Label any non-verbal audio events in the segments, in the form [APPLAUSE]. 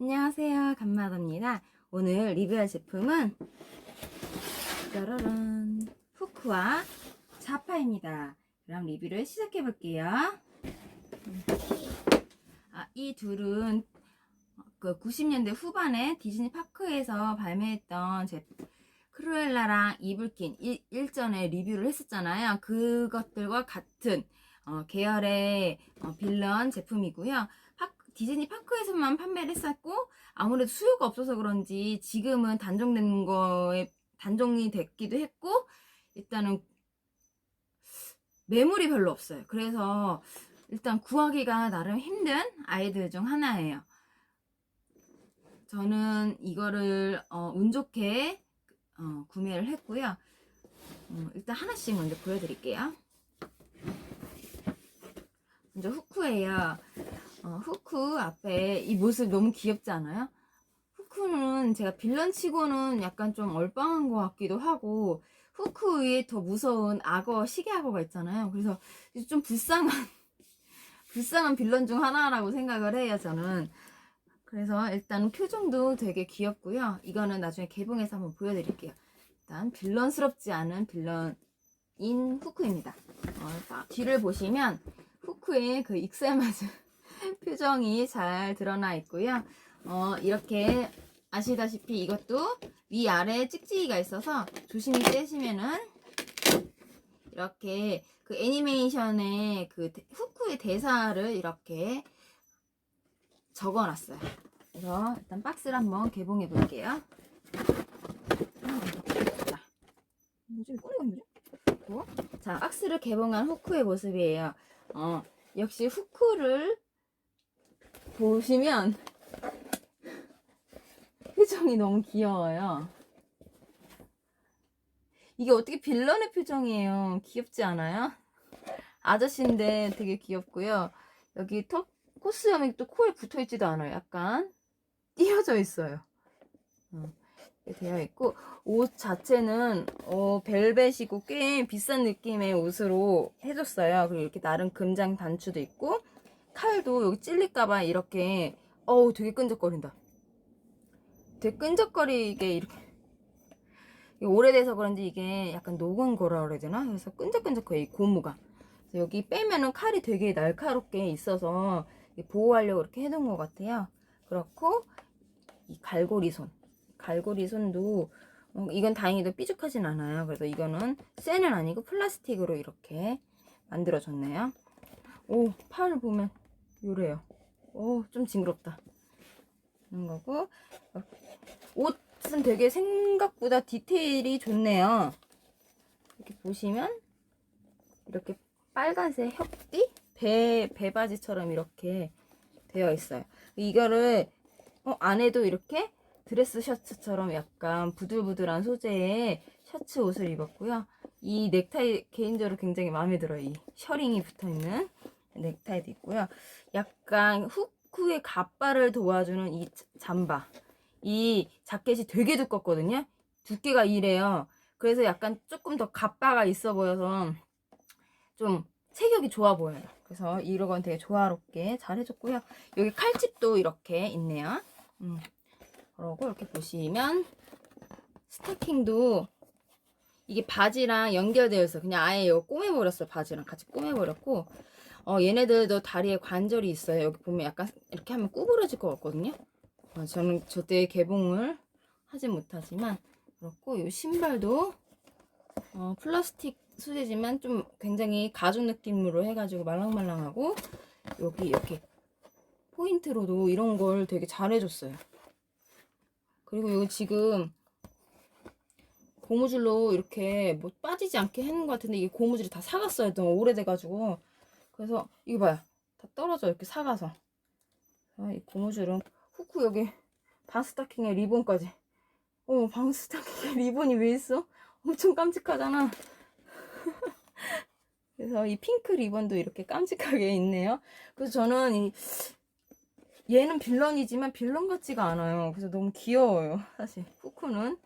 안녕하세요. 간마더입니다. 오늘 리뷰할 제품은 짜라란 후크와 자파입니다. 그럼 리뷰를 시작해 볼게요. 아, 이 둘은 그 90년대 후반에 디즈니 파크에서 발매했던 제품 크루엘라랑 이블킨 일, 일전에 리뷰를 했었잖아요. 그것들과 같은 어, 계열의 어, 빌런 제품이고요. 파- 디즈니 파크에서만 판매를 했었고 아무래도 수요가 없어서 그런지 지금은 단종된 거에 단종이 됐기도 했고 일단은 매물이 별로 없어요. 그래서 일단 구하기가 나름 힘든 아이들 중 하나예요. 저는 이거를 어, 운 좋게 어, 구매를 했고요. 어, 일단 하나씩 먼저 보여드릴게요. 먼저 후크예요. 어, 후크 앞에 이 모습 너무 귀엽지 않아요? 후크는 제가 빌런 치고는 약간 좀 얼빵한 것 같기도 하고 후크 위에 더 무서운 악어 시계악어가 있잖아요. 그래서 좀 불쌍한 [LAUGHS] 불쌍한 빌런 중 하나라고 생각을 해요. 저는 그래서 일단 표정도 되게 귀엽고요. 이거는 나중에 개봉해서 한번 보여드릴게요. 일단 빌런스럽지 않은 빌런인 후크입니다. 어, 딱 뒤를 보시면 후크의 그 익살맞은 [LAUGHS] 표정이 잘 드러나 있고요. 어, 이렇게 아시다시피 이것도 위아래 찍찍이가 있어서 조심히 떼시면은 이렇게 그 애니메이션의 그 대- 후크의 대사를 이렇게 적어놨어요. 그래서 일단 박스를 한번 개봉해 볼게요. 어? 자, 박스를 개봉한 후크의 모습이에요. 어, 역시 후크를 보시면 표정이 너무 귀여워요. 이게 어떻게 빌런의 표정이에요. 귀엽지 않아요? 아저씨인데 되게 귀엽고요. 여기 턱, 코스염이 또 코에 붙어 있지도 않아요. 약간 띄어져 있어요. 어, 되어 있고 옷 자체는 어, 벨벳이고 꽤 비싼 느낌의 옷으로 해줬어요. 그리고 이렇게 나름 금장 단추도 있고 칼도 여기 찔릴까봐 이렇게 어우 되게 끈적거린다. 되게 끈적거리게 이렇게 오래돼서 그런지 이게 약간 녹은 거라 그래야 되나? 그래서 끈적끈적해요 이 고무가. 여기 빼면은 칼이 되게 날카롭게 있어서 보호하려고 이렇게 해놓은 것 같아요. 그렇고 이 갈고리 손, 갈고리 손도 어, 이건 다행히도 삐죽하진 않아요. 그래서 이거는 쇠는 아니고 플라스틱으로 이렇게 만들어줬네요. 오, 팔을 보면 요래요. 오, 좀 징그럽다. 그런 거고 어, 옷은 되게 생각보다 디테일이 좋네요. 이렇게 보시면 이렇게 빨간색 혁띠 배 배바지처럼 이렇게 되어 있어요. 이거를 어, 안에도 이렇게 드레스 셔츠처럼 약간 부들부들한 소재의 셔츠 옷을 입었고요. 이 넥타이 개인적으로 굉장히 마음에 들어요. 이 셔링이 붙어 있는 넥타이도 있고요. 약간 후크의 갑바를 도와주는 이 잠바. 이 자켓이 되게 두껍거든요. 두께가 이래요. 그래서 약간 조금 더 갑바가 있어 보여서 좀 체격이 좋아 보여요. 그래서 이런 건 되게 조화롭게 잘 해줬고요. 여기 칼집도 이렇게 있네요. 음. 그러고 이렇게 보시면 스타킹도 이게 바지랑 연결되어 있어. 그냥 아예 이거 꼬매버렸어요. 바지랑 같이 꼬매버렸고 어, 얘네들도 다리에 관절이 있어요. 여기 보면 약간 이렇게 하면 구부러질 것 같거든요. 어, 저는 저때 개봉을 하진 못하지만 그렇고 이 신발도 어, 플라스틱 소재지만 좀 굉장히 가죽 느낌으로 해가지고 말랑말랑하고 여기 이렇게 포인트로도 이런 걸 되게 잘 해줬어요. 그리고 여기 지금 고무줄로 이렇게 뭐 빠지지 않게 해놓은 것 같은데 이게 고무줄이 다 사갔어요. 너무 오래돼가지고 그래서 이거 봐요. 다 떨어져 이렇게 사가서 아, 이 고무줄은 후크 여기 반스타킹에 리본까지 어 반스타킹에 [LAUGHS] 리본이 왜 있어? 엄청 깜찍하잖아. [LAUGHS] 그래서 이 핑크 리본도 이렇게 깜찍하게 있네요. 그래서 저는 이 얘는 빌런이지만 빌런 같지가 않아요. 그래서 너무 귀여워요. 사실 후크는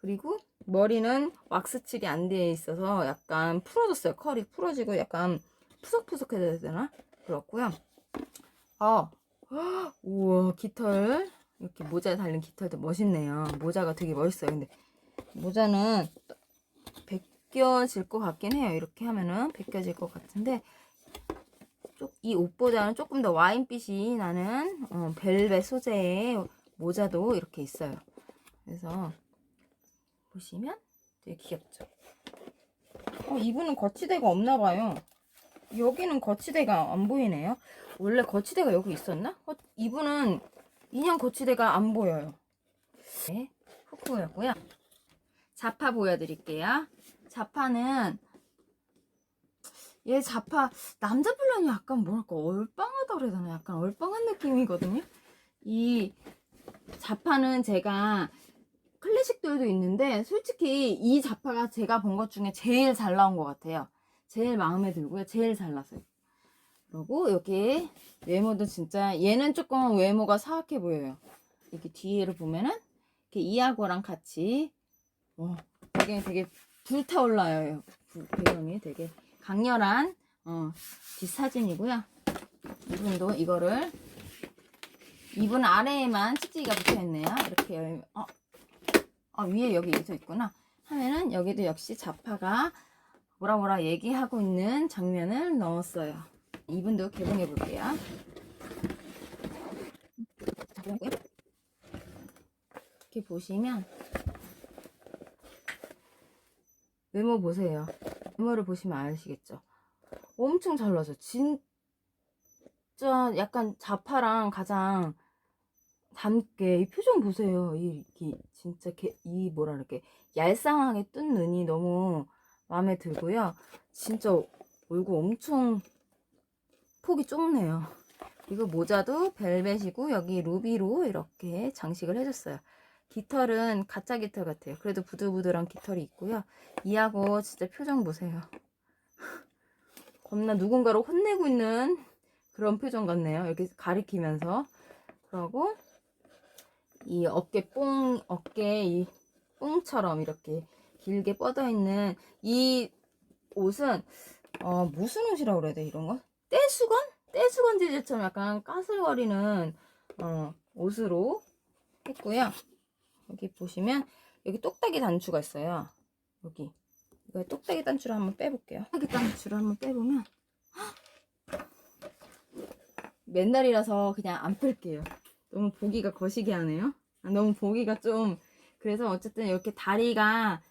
그리고 머리는 왁스 칠이 안 되어 있어서 약간 풀어졌어요. 컬이 풀어지고 약간 푸석푸석해져야 되나? 그렇고요. 아, [GASPS] 우와 깃털 이렇게 모자 달린 깃털도 멋있네요. 모자가 되게 멋있어요. 근데 모자는 벗겨질 것 같긴 해요. 이렇게 하면은 벗겨질 것 같은데 쪽- 이 옷보다는 조금 더 와인빛이 나는 어, 벨벳 소재의 모자도 이렇게 있어요. 그래서 보시면 되게 귀엽죠. 어, 이분은 거치대가 없나 봐요. 여기는 거치대가 안 보이네요. 원래 거치대가 여기 있었나? 어, 이분은 인형 거치대가 안 보여요. 네, 후크였고요. 자파 보여드릴게요. 자파는 얘 자파 남자 플란이 약간 뭐랄까 얼빵하다 그래야 되나 약간 얼빵한 느낌이거든요. 이 자파는 제가 클래식들도 있는데 솔직히 이 자파가 제가 본 것 중에 제일 잘 나온 것 같아요. 제일 마음에 들고요. 제일 잘 났어요. 그리고 여기 외모도 진짜 얘는 조금 외모가 사악해 보여요. 이렇게 뒤에를 보면은 이렇게 이하고랑 같이 와 되게 되게 불타올라요. 불- 배경이 되게 강렬한 어, 뒷사진이고요. 이분도 이거를 이분 아래에만 찍찍이가 붙어있네요. 이렇게 어, 어, 위에 여기 서 있구나. 하면은 여기도 역시 자파가 뭐라 뭐라 얘기하고 있는 장면을 넣었어요. 이분도 개봉해 볼게요. 이렇게 보시면 외모 보세요. 외모를 보시면 아시겠죠? 엄청 잘 나죠. 진짜 약간 자파랑 가장 닮게 이 표정 보세요. 이, 이 진짜 개, 이 뭐라 그럴게 얄쌍하게 뜬 눈이 너무 마음에 들고요. 진짜 얼굴 엄청 폭이 좁네요. 이거 모자도 벨벳이고 여기 루비로 이렇게 장식을 해줬어요. 깃털은 가짜 깃털 같아요. 그래도 부들부들한 깃털이 있고요. 이하고 진짜 표정 보세요. [LAUGHS] 겁나 누군가를 혼내고 있는 그런 표정 같네요. 이렇게 가리키면서. 그러고 이 어깨 뽕, 어깨 이 뽕처럼 이렇게 길게 뻗어 있는 이 옷은 어, 무슨 옷이라고 그래야 돼 이런 거? 떼수건? 떼수건 재질처럼 약간 까슬거리는 어, 옷으로 했고요. 여기 보시면 여기 똑딱이 단추가 있어요. 여기 이거 똑딱이 단추를 한번 빼볼게요. 똑딱이 단추를 한번 빼보면 맨날이라서 그냥 안 뺄게요. 너무 보기가 거시기 하네요. 아, 너무 보기가 좀 그래서 어쨌든 이렇게 다리가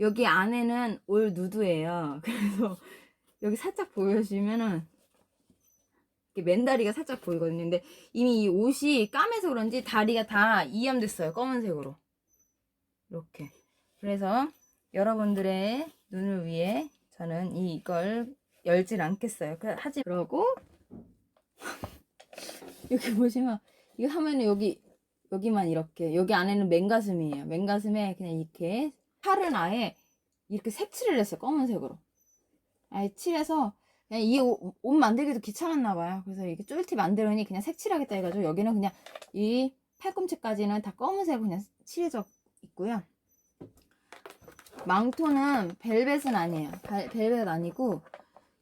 여기 안에는 올 누드예요. [LAUGHS] 그래서 여기 살짝 보여주면은 이렇게 맨다리가 살짝 보이거든요. 근데 이미 이 옷이 까매서 그런지 다리가 다 이염됐어요. 검은색으로. 이렇게. 그래서 여러분들의 눈을 위해 저는 이걸 열질 않겠어요. 그- 하지 그러고 [LAUGHS] 여기 보시면 이거 하면은 여기 여기만 이렇게 여기 안에는 맨가슴이에요. 맨가슴에 그냥 이렇게 팔은 아예 이렇게 색칠을 했어요. 검은색으로. 아예 칠해서 그냥 이 옷 만들기도 귀찮았나 봐요. 그래서 이렇게 쫄티 만들으니 그냥 색칠하겠다 해가지고 여기는 그냥 이 팔꿈치까지는 다 검은색으로 그냥 칠해져 있고요. 망토는 벨벳은 아니에요. 발- 벨벳 아니고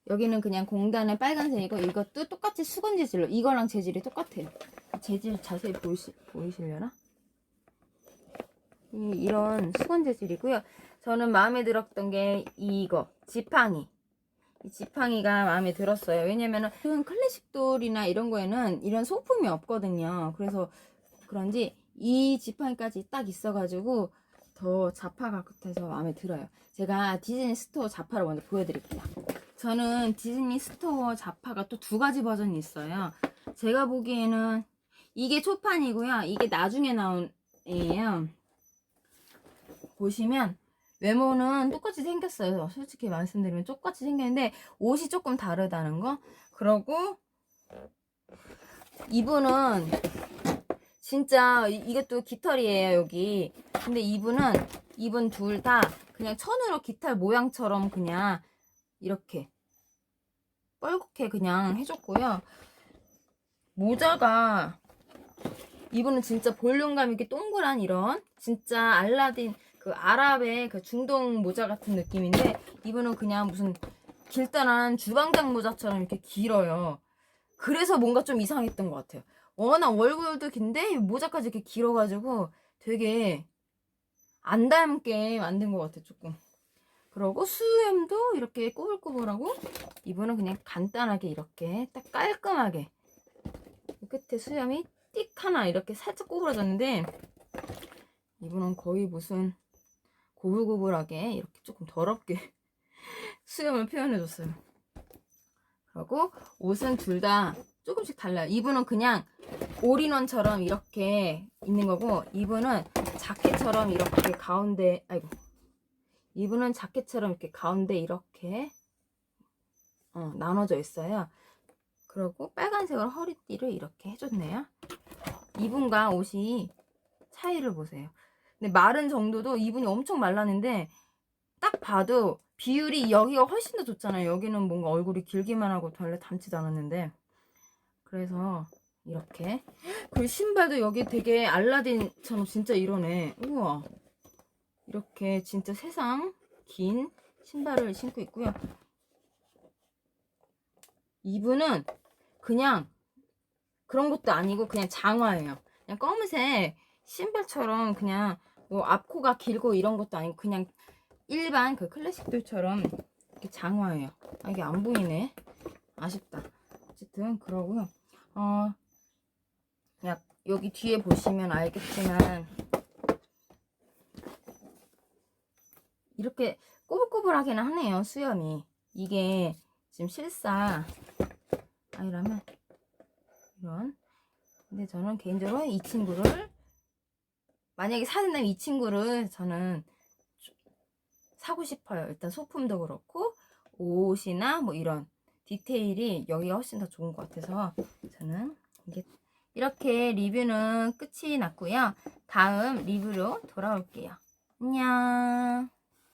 여기는 그냥 공단의 빨간색이고 이것도 똑같이 수건 재질로 이거랑 재질이 똑같아요. 재질 자세히 보이시, 보이시려나? 이, 이런 수건 재질이고요. 저는 마음에 들었던 게 이거 지팡이. 이 지팡이가 마음에 들었어요. 왜냐면은 큰 클래식 돌이나 이런 거에는 이런 소품이 없거든요. 그래서 그런지 이 지팡이까지 딱 있어가지고 더 자파 같아서 마음에 들어요. 제가 디즈니 스토어 자파를 먼저 보여드릴게요. 저는 디즈니 스토어 자파가 또 두 가지 버전이 있어요. 제가 보기에는 이게 초판이고요. 이게 나중에 나온 애예요. 보시면 외모는 똑같이 생겼어요. 솔직히 말씀드리면 똑같이 생겼는데 옷이 조금 다르다는 거. 그러고 이분은 진짜 이- 이것도 깃털이에요 여기. 근데 이분은 이분 둘 다 그냥 천으로 깃털 모양처럼 그냥 이렇게 뻘겋게 그냥 해줬고요. 모자가 이분은 진짜 볼륨감 있게 동그란 이런 진짜 알라딘 그 아랍의 그 중동 모자 같은 느낌인데 이분은 그냥 무슨 길다란 주방장 모자처럼 이렇게 길어요. 그래서 뭔가 좀 이상했던 것 같아요. 워낙 얼굴도 긴데 모자까지 이렇게 길어가지고 되게 안 닮게 만든 것 같아 조금. 그러고 수염도 이렇게 꼬불꼬불하고 이분은 그냥 간단하게 이렇게 딱 깔끔하게 끝에 수염이 띡 하나 이렇게 살짝 꼬부라졌는데 이분은 거의 무슨 고불고불하게 이렇게 조금 더럽게 [LAUGHS] 수염을 표현해줬어요. 그리고 옷은 둘 다 조금씩 달라요. 이분은 그냥 올인원처럼 이렇게 있는 거고 이분은 자켓처럼 이렇게 가운데 아이고 이분은 자켓처럼 이렇게 가운데 이렇게 어, 나눠져 있어요. 그리고 빨간색으로 허리띠를 이렇게 해줬네요. 이분과 옷이 차이를 보세요. 근데 마른 정도도 이분이 엄청 말랐는데 딱 봐도 비율이 여기가 훨씬 더 좋잖아요. 여기는 뭔가 얼굴이 길기만 하고 별로 닮지도 않았는데 그래서 이렇게 그리고 신발도 여기 되게 알라딘처럼 진짜 이러네. 우와 이렇게 진짜 세상 긴 신발을 신고 있고요. 이분은 그냥 그런 것도 아니고 그냥 장화예요. 그냥 검은색 신발처럼 그냥 뭐 앞코가 길고 이런 것도 아니고 그냥 일반 그 클래식들처럼 이렇게 장화예요. 아 이게 안 보이네. 아쉽다. 어쨌든 그러고요. 어, 약 여기 뒤에 보시면 알겠지만 이렇게 꼬불꼬불하기는 하네요. 수염이 이게 지금 실사 아니라면 이런. 근데 저는 개인적으로 이 친구를 만약에 사는다면 이 친구를 저는 좀 사고 싶어요. 일단 소품도 그렇고 옷이나 뭐 이런 디테일이 여기가 훨씬 더 좋은 것 같아서 저는 이게 이렇게 리뷰는 끝이 났고요. 다음 리뷰로 돌아올게요. 안녕.